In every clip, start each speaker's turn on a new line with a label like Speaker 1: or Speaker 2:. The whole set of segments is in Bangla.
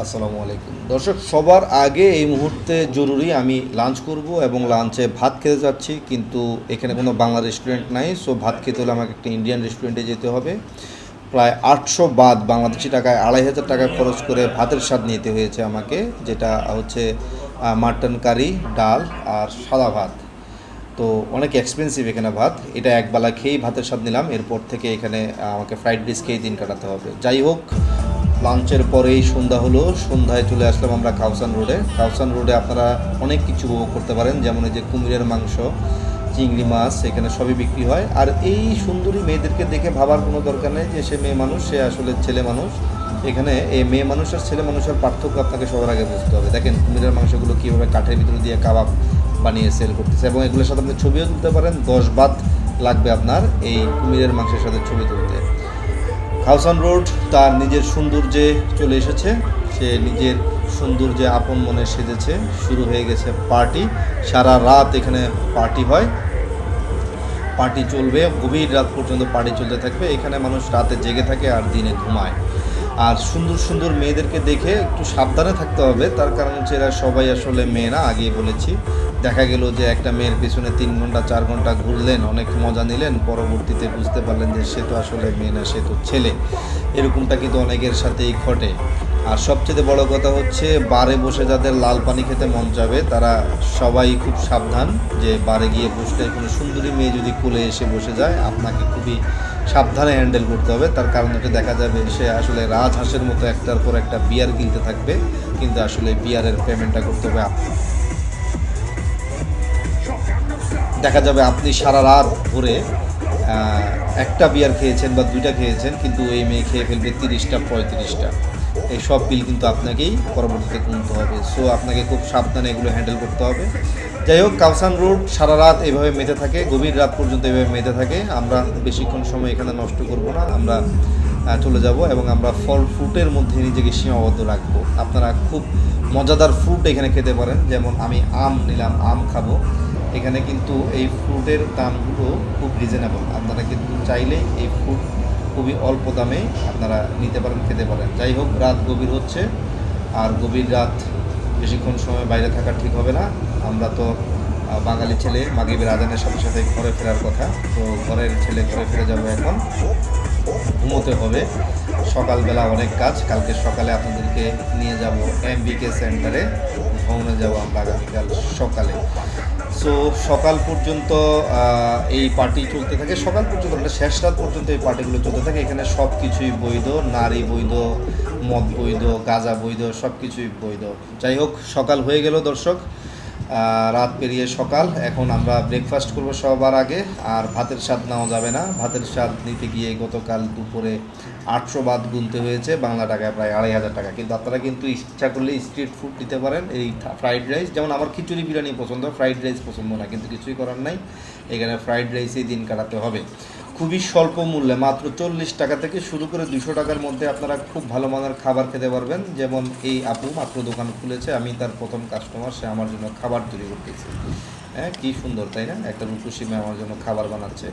Speaker 1: আসসালামু আলাইকুম। দর্শক, সবার আগে এই মুহূর্তে জরুরি আমি লাঞ্চ করব এবং লাঞ্চে ভাত খেতে যাচ্ছি, কিন্তু এখানে কোনো বাংলা রেস্টুরেন্ট নাই সো ভাত খেতে হলে আমাকে একটা ইন্ডিয়ান রেস্টুরেন্টে যেতে হবে। প্রায় আটশো বাদ বাংলাদেশি টাকায় আড়াই হাজার টাকা খরচ করে ভাতের স্বাদ নিতে হয়েছে আমাকে, যেটা হচ্ছে মাটন কারি, ডাল আর সাদা ভাত। তো অনেক এক্সপেন্সিভ এখানে ভাত। এটা একবেলা খেয়েই ভাতের স্বাদ নিলাম। এরপর থেকে এখানে আমাকে ফ্রাইড রাইস খেয়েই দিন কাটাতে হবে। যাই হোক লাঞ্চের পরেই সন্ধ্যা হলো, সন্ধ্যায় চলে আসলাম আমরা কাউসান রোডে। কাউসান রোডে আপনারা অনেক কিছু উপভোগ করতে পারেন, যেমন এই যে কুমিরের মাংস, চিংড়ি মাছ, এখানে সবই বিক্রি হয়। আর এই সুন্দরী মেয়েদেরকে দেখে ভাবার কোনো দরকার নেই যে সে মেয়ে মানুষ, সে আসলে ছেলে মানুষ। এখানে এই মেয়ে মানুষ আর ছেলে মানুষের পার্থক্য আপনাকে সবার আগে বুঝতে হবে। দেখেন কুমিরের মাংসগুলো কীভাবে কাঠের ভিতরে দিয়ে কাবাব বানিয়ে সেল করতেছে এবং এগুলোর সাথে আপনি ছবিও তুলতে পারেন, দশ বাত লাগবে আপনার এই কুমিরের মাংসের সাথে ছবি তুলতে। খাউসান রোড, তার নিজের সৌন্দর্যে চলে এসেছে। সে নিজের সৌন্দর্যে আপন মনে সেজেছে। শুরু হয়ে গেছে পার্টি। সারা রাত এখানে পার্টি হয়। পার্টি চলবে। গভীর রাত পর্যন্ত পার্টি চলতে থাকবে। এখানে মানুষ রাতে জেগে থাকে আর দিনে ঘুমায়। আর সুন্দর সুন্দর মেয়েদেরকে দেখে একটু সাবধানে থাকতে হবে। তার কারণ হচ্ছে এরা সবাই আসলে মেয়ে না বলেছি। দেখা গেল যে একটা মেয়ের পিছনে তিন ঘণ্টা, চার ঘণ্টা ঘুরলেন, অনেক মজা নিলেন, পরবর্তীতে বুঝতে পারলেন যে সে তো আসলে মেয়ে না, সে তো ছেলে। এরকমটা কিন্তু অনেকের সাথেই ঘটে। আর সবচেয়ে বড় কথা হচ্ছে, বারে বসে যাদের লাল পানি খেতে মন যাবে তারা সবাই খুব সাবধান যে বারে গিয়ে বসলে কোনো সুন্দরী মেয়ে যদি কোলে এসে বসে যায়, আপনাকে খুবই সাবধানে হ্যান্ডেল করতে হবে। তার কারণ হচ্ছে, দেখা যাবে সে আসলে রাজহাঁসের মতো একটার পর একটা বিয়ার কিনতে থাকবে, কিন্তু আসলে বিয়ারের পেমেন্টটা করতে হবে আপ- দেখা যাবে আপনি সারা রাত আহ, একটা বিয়ার খেয়েছেন বা দুইটা খেয়েছেন কিন্তু এই মেয়ে খেয়ে ফেলবে তিরিশটা পঁয়ত্রিশটা। এই সব বিল কিন্তু আপনাকেই পরবর্তীতে গুনতে হবে। সো আপনাকে খুব সাবধানে এগুলো হ্যান্ডেল করতে হবে। যাই হোক কাউসান রোড সারা রাত এভাবে মেতে থাকে গভীর রাত পর্যন্ত এভাবে মেতে থাকে। আমরা বেশিক্ষণ সময় এখানে নষ্ট করব না। আমরা চলে যাব এবং আমরা ফল ফ্রুটের মধ্যে নিজেকে সীমাবদ্ধ রাখব। আপনারা খুব মজাদার ফ্রুট এখানে খেতে পারেন। যেমন আমি আম নিলাম আম খাব। এখানে কিন্তু এই ফ্রুটের দামগুলো খুব রিজনেবল আপনারা কিন্তু চাইলে এই ফ্রুট খুবই অল্প দামে আপনারা নিতে পারেন, খেতে পারেন। যাই হোক, রাত গভীর হচ্ছে, আর গভীর রাত বেশিক্ষণ সময় বাইরে থাকা ঠিক হবে না। আমরা তো বাঙালি ছেলে মাগিবের আজানের সাথে সাথে ঘরে ফেরার কথা। তো ঘরের ছেলে ঘরে ফিরে যাব এখন। ঘুমোতে হবে। সকালবেলা অনেক কাজ। কালকে সকালে আপনাদেরকে নিয়ে যাব এমবিকে সেন্টারে। ভ্রমণে যাব আমরা আগামীকাল সকালে। সো সকাল পর্যন্ত এই পার্টি চলতে থাকে। সকাল পর্যন্ত মানে শেষ রাত পর্যন্ত এই পার্টিগুলো চলতে থাকে। এখানে সব কিছুই বৈধ, নারী বৈধ, মদ বৈধ, গাঁজা বৈধ সব কিছুই বৈধ। যাই হোক, সকাল হয়ে গেল দর্শক। রাত পেরিয়ে সকাল। এখন আমরা ব্রেকফাস্ট করব সবার আগে, আর ভাতের স্বাদ নেওয়া যাবে না। ভাতের স্বাদ নিতে গিয়ে গতকাল দুপুরে আটশো বাদ গুনতে হয়েছে, বাংলা টাকায় প্রায় আড়াই হাজার টাকা। কিন্তু আপনারা কিন্তু ইচ্ছা করলে স্ট্রিট ফুড নিতে পারেন। এই ফ্রাইড রাইস যেমন আমার খিচুড়ি বিরিয়ানি পছন্দ ফ্রাইড রাইস পছন্দ না, কিন্তু কিছুই করার নাই। এখানে ফ্রাইড রাইসেই দিন কাটাতে হবে। খুবই স্বল্প মূল্যে, মাত্র চল্লিশ টাকা থেকে শুরু করে দুশো টাকার মধ্যে আপনারা খুব ভালো মানের খাবার খেতে পারবেন। যেমন এই আপু মাত্র দোকান খুলেছে, আমি তার প্রথম কাস্টমার সে আমার জন্য খাবার তৈরি করতেছে। হ্যাঁ কী সুন্দর, তাই না? একটা রূপসী মেয়ে আমার জন্য খাবার বানাচ্ছে।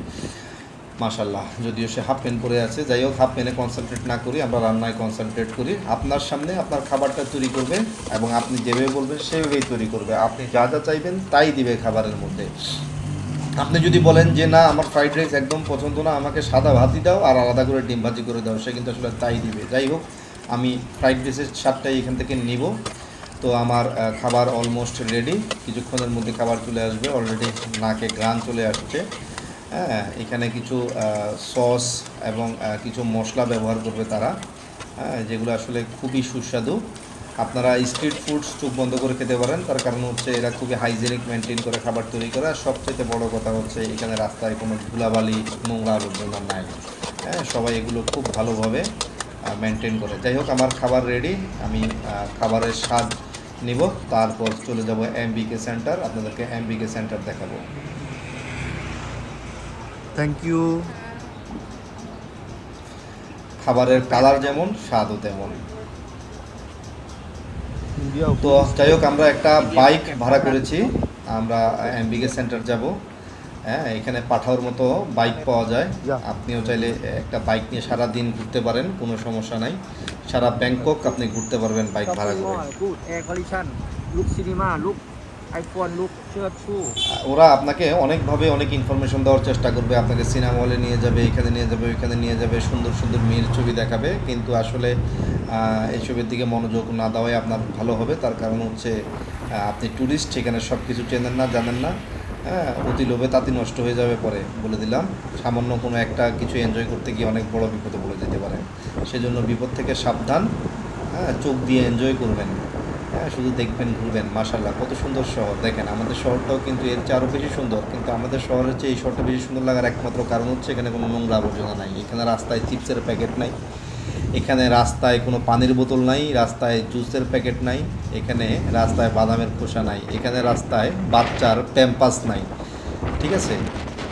Speaker 1: মাশাল্লাহ যদিও সে হাফ প্যান্ট পরে আছে। যাই হোক হাফ প্যান্টে কনসেন্ট্রেট না করি, আমরা রান্নায় কনসেন্ট্রেট করি। আপনার সামনে আপনার খাবারটা তৈরি করবে এবং আপনি যেভাবে বলবেন সেভাবেই তৈরি করবে। আপনি যা যা চাইবেন তাই দিবে খাবারের মধ্যে। আপনি যদি বলেন যে, না, আমার ফ্রাইড রাইস একদম পছন্দ না, আমাকে সাদা ভাতই দাও আর আলাদা করে ডিম ভাজি করে দাও, সে কিন্তু আসলে তাই দিবে। যাই হোক, আমি ফ্রাইড রাইসের স্বাদটাই এখান থেকে নিব। তো আমার খাবার অলমোস্ট রেডি কিছুক্ষণের মধ্যে খাবার চলে আসবে। অলরেডি নাকে গ্রান চলে আসছে। হ্যাঁ এখানে কিছু সস এবং কিছু মশলা ব্যবহার করবে তারা। হ্যাঁ যেগুলো আসলে খুবই সুস্বাদু। আপনারা স্ট্রিট ফুডস চোখ বন্ধ করে খেতে পারেন। তার কারণ হচ্ছে এরা খুবই হাইজেনিক মেনটেন করে খাবার তৈরি করে। আর সবচেয়ে বড় কথা হচ্ছে এখানে রাস্তায় কোনো ধুলাবালি নোংরা আবর্জনা নাই। হ্যাঁ সবাই এগুলো খুব ভালোভাবে মেনটেন করে। যাই হোক আমার খাবার রেডি আমি খাবারের স্বাদ নিব। তারপর চলে যাব এম এমবিকে সেন্টার আপনাদেরকে এম এমবিকে সেন্টার দেখাবো।
Speaker 2: থ্যাংক ইউ
Speaker 1: খাবারের কালার যেমন স্বাদও তেমন। তো যাই হোক আমরা একটা বাইক ভাড়া করেছি। আমরা এমবিকে সেন্টার যাব। হ্যাঁ এখানে পাঠাওয়ার মতো বাইক পাওয়া যায়। আপনিও চাইলে একটা বাইক নিয়ে সারা দিন ঘুরতে পারেন কোনো সমস্যা নাই। সারা ব্যাংকক আপনি ঘুরতে পারবেন বাইক ভাড়া করে। ওরা আপনাকে অনেকভাবে অনেক ইনফরমেশন দেওয়ার চেষ্টা করবে। আপনাকে সিনেমা হলে নিয়ে যাবে, এখানে নিয়ে যাবে, ওইখানে নিয়ে যাবে, সুন্দর সুন্দর মেয়ের ছবি দেখাবে। কিন্তু আসলে এইসবের দিকে মনোযোগ না দেওয়াই আপনার ভালো হবে। তার কারণ হচ্ছে আপনি ট্যুরিস্ট সেখানে সব কিছু চেনেন না, জানেন না। হ্যাঁ অতি লোভে তাঁতি নষ্ট হয়ে যাবে পরে, বলে দিলাম। সামান্য কোনো একটা কিছু এনজয় করতে গিয়ে অনেক বড় বিপদে পড়ে যেতে পারে। সেজন্য বিপদ থেকে সাবধান হ্যাঁ চোখ দিয়ে এনজয় করবেন। হ্যাঁ শুধু দেখবেন, ঘুরবেন মাশাল্লাহ কত সুন্দর শহর। দেখেন, আমাদের শহরটাও কিন্তু এর চেয়ে আরও বেশি সুন্দর, কিন্তু আমাদের শহর হচ্ছে এই শহরটা বেশি সুন্দর লাগার একমাত্র কারণ হচ্ছে এখানে কোনো নোংরা আবর্জনা নাই। এখানে রাস্তায় চিপসের প্যাকেট নাই, এখানে রাস্তায় কোনো পানির বোতল নাই, রাস্তায় জুসের প্যাকেট নাই, এখানে রাস্তায় বাদামের খোসা নাই, এখানে রাস্তায় বাচ্চার প্যাম্পাস নাই। ঠিক আছে?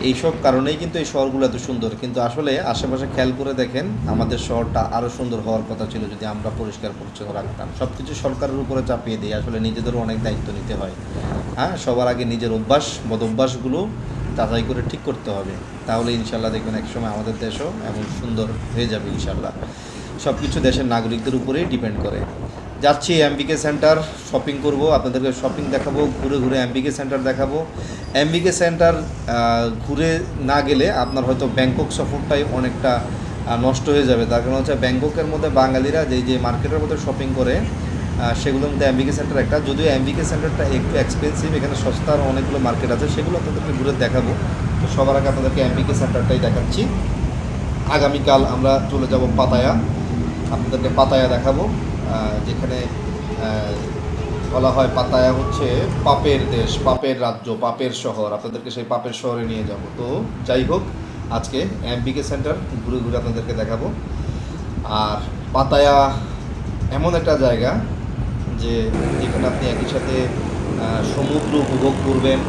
Speaker 1: এইসব কারণেই কিন্তু এই শহরগুলো এত সুন্দর। কিন্তু আসলে আশেপাশে খেয়াল করে দেখেন, আমাদের শহরটা আরও সুন্দর হওয়ার কথা ছিল যদি আমরা পরিষ্কার পরিচ্ছন্ন রাখতাম। সব কিছু সরকারের উপরে চাপিয়ে দিই, আসলে নিজেদেরও অনেক দায়িত্ব নিতে হয়। হ্যাঁ সবার আগে নিজের অভ্যাস বদ অভ্যাসগুলো যাচাই করে ঠিক করতে হবে। তাহলে ইনশাল্লাহ দেখবেন একসময় আমাদের দেশও এমন সুন্দর হয়ে যাবে ইনশাল্লাহ। সব কিছু দেশের নাগরিকদের উপরেই ডিপেন্ড করে। যাচ্ছি এমবিকে সেন্টার শপিং করব, আপনাদেরকে শপিং দেখাবো, ঘুরে ঘুরে এমবিকে সেন্টার দেখাবো। এমবিকে সেন্টার ঘুরে না গেলে আপনার হয়তো ব্যাংকক সফরটাই অনেকটা নষ্ট হয়ে যাবে। তার কারণ হচ্ছে ব্যাংককের মধ্যে বাঙালিরা যেই যে মার্কেটের মধ্যে শপিং করে সেগুলোর মধ্যে এমবিকে সেন্টার একটা। যদিও এমবিকে সেন্টারটা একটু এক্সপেন্সিভ এখানে সস্তার অনেকগুলো মার্কেট আছে, সেগুলো আপনাদেরকে ঘুরে দেখাবো। তো সবার আগে আপনাদেরকে এমবিকে সেন্টারটাই দেখাচ্ছি। আগামীকাল আমরা চলে যাব পাতায়া। আপনাদেরকে পাতায়া দেখাবো। যেখানে বলা হয় পাতায়া হচ্ছে পাপের দেশ, পাপের রাজ্য, পাপের শহর। আপনাদেরকে সেই পাপের শহরে নিয়ে যাব। তো যাই হোক, আজকে এমবিকে সেন্টার, ঘুরে ঘুরে আপনাদেরকে দেখাবো। আর পাতায়া এমন একটা জায়গা যে যেখানে আপনি একই সাথে সমুদ্র উপভোগ করবেন।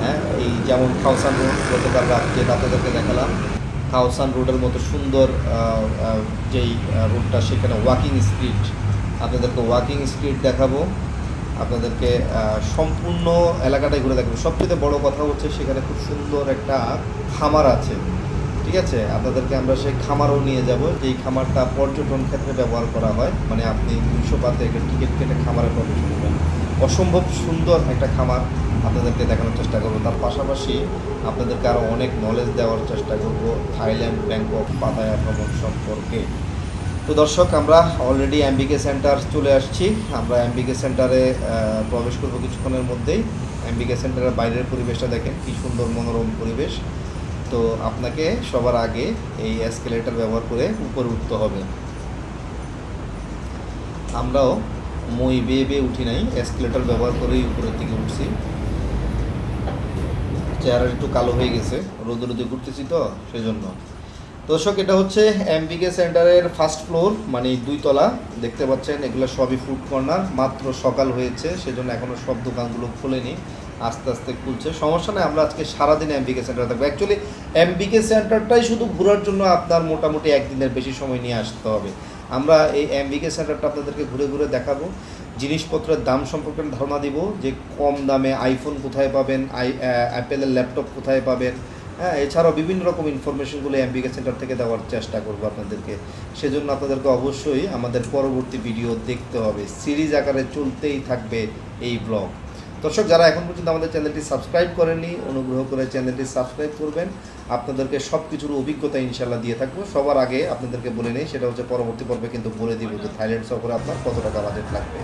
Speaker 1: হ্যাঁ এই যেমন খাওসান গতকাল রাত্রে আপনাদেরকে দেখালাম। খাওসান রোডের মতো সুন্দর যেই রোডটা, সেখানে ওয়াকিং স্ট্রিট আপনাদেরকে ওয়াকিং স্ট্রিট দেখাবো। আপনাদেরকে সম্পূর্ণ এলাকাটাই ঘুরে দেখাবো। সবচেয়ে বড় কথা হচ্ছে সেখানে খুব সুন্দর একটা খামার আছে। ঠিক আছে? আপনাদেরকে আমরা সেই খামারও নিয়ে যাব, যেই খামারটা পর্যটন ক্ষেত্রে ব্যবহার করা হয়। মানে আপনি দুশো পাতে একটা টিকিট কেটে খামারে প্রবেশ করবেন। অসম্ভব সুন্দর একটা খামার। আপনাদেরকে দেখানোর চেষ্টা করব। তার পাশাপাশি আপনাদেরকে আরও অনেক নলেজ দেওয়ার চেষ্টা করব থাইল্যান্ড, ব্যাংকক, পাতায়া ভ্রমণ সম্পর্কে। তো দর্শক, আমরা অলরেডি এমবিকে সেন্টার চলে আসছি। আমরা এমবিকে সেন্টারে প্রবেশ করব কিছুক্ষণের মধ্যেই। এমবিকে সেন্টারের বাইরের পরিবেশটা দেখেন, কি সুন্দর মনোরম পরিবেশ। তো আপনাকে সবার আগে এই এসকেলেটার ব্যবহার করে উপরে উঠতে হবে। আমরাও মই বেয়ে বেয়ে উঠি নাই এসকেলেটার ব্যবহার করেই উপরের দিকে উঠছি। চেহারা একটু কালো হয়ে গেছে, রোদে রোদে ঘুরতেছি তো সেই জন্য দর্শক, এটা হচ্ছে এমবিকে সেন্টারের ফার্স্ট ফ্লোর মানে দুই তলা দেখতে পাচ্ছেন, এগুলো সবই ফুড কর্নার মাত্র সকাল হয়েছে, সেজন্য এখনও সব দোকানগুলো খোলেনি, আস্তে আস্তে খুলছে। সমস্যা নেই, আমরা আজকে সারাদিন এমবিকে সেন্টার থাকব। অ্যাকচুয়ালি এমবিকে সেন্টারটাই শুধু ঘোরার জন্য আপনার মোটামুটি একদিনের বেশি সময় নিয়ে আসতে হবে। আমরা এই এমবিকে সেন্টারটা আপনাদেরকে ঘুরে ঘুরে দেখাবো। জিনিসপত্রের দাম সম্পর্কে ধারণা দিব যে কম দামে আইফোন কোথায় পাবেন, আই অ্যাপেলের ল্যাপটপ কোথায় পাবেন। হ্যাঁ এছাড়াও বিভিন্ন রকম ইনফরমেশনগুলো এমবিকে সেন্টার থেকে দেওয়ার চেষ্টা করব আপনাদেরকে। সেজন্য আপনাদেরকে অবশ্যই আমাদের পরবর্তী ভিডিও দেখতে হবে। সিরিজ আকারে চলতেই থাকবে এই ব্লগ দর্শক, যারা এখন পর্যন্ত আমাদের চ্যানেলটি সাবস্ক্রাইব করেননি, অনুগ্রহ করে চ্যানেলটি সাবস্ক্রাইব করবেন। আপনাদেরকে সব কিছুর অভিজ্ঞতা ইনশাল্লাহ দিয়ে থাকব। সবার আগে আপনাদেরকে বলে নেই, সেটা হচ্ছে পরবর্তী পর্বে কিন্তু বলে দিব যে থাইল্যান্ড সফরে আপনার কত টাকা বাজেট লাগবে।